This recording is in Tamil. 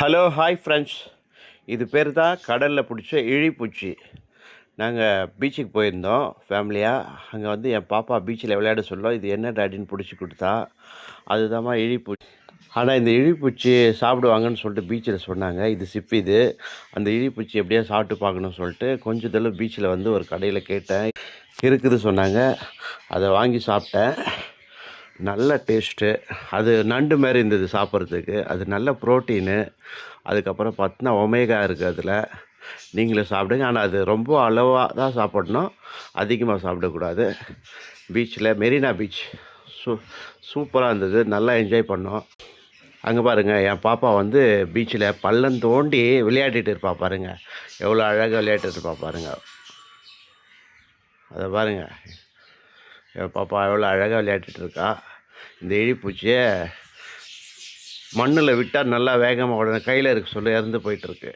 ஹலோ ஹாய் ஃப்ரெண்ட்ஸ் இது பேர் தான் கடலில் பிடிச்ச இழிப்பூச்சி. நாங்கள் பீச்சுக்கு போயிருந்தோம் ஃபேமிலியாக அங்கே வந்து என் பாப்பா பீச்சில் விளையாட சொல்ல இது என்ன டாடின்னு பிடிச்சி கொடுத்தா. அதுதாம்மா இழிப்பூச்சி. ஆனால் இந்த இழிப்பூச்சி சாப்பிடுவாங்கன்னு சொல்லிட்டு பீச்சில் சொன்னாங்க. இது சிப்பி இது. அந்த இழிப்பூச்சி எப்படியா சாப்பிட்டு பார்க்கணும்னு சொல்லிட்டு கொஞ்ச தடவை பீச்சில் வந்து ஒரு கடையில் கேட்டேன். இருக்குது சொன்னாங்க. அதை வாங்கி சாப்பிட்டேன். நல்ல டேஸ்ட்டு அது நண்டு மாதிரி இருந்தது சாப்பிட்றதுக்கு. அது நல்ல ப்ரோட்டீனு அதுக்கப்புறம் பார்த்தினா ஒமேகா இருக்குது அதில். நீங்களும் சாப்பிடுங்க. ஆனால் அது ரொம்ப அளவாக தான் சாப்பிடணும். அதிகமாக சாப்பிடக்கூடாது. பீச்சில் மெரினா பீச் சூ சூப்பராக இருந்தது. நல்லா என்ஜாய் பண்ணோம். அங்கே பாருங்கள் என் பாப்பா வந்து பீச்சில் பள்ளம் தோண்டி விளையாடிட்டு இருப்பா பாருங்கள் எவ்வளோ அழகாக விளையாடிட்டு இருப்பா பாருங்கள் அதை பாருங்கள் என் பாப்பா எவ்வளோ அழகாக விளையாடிட்டு இருக்கா. இந்த இழிப்பூச்சியை மண்ணில் விட்டால் நல்லா வேகமாக உடனே கையில் இருக்க சொல்ல இறந்து போயிட்டுருக்கு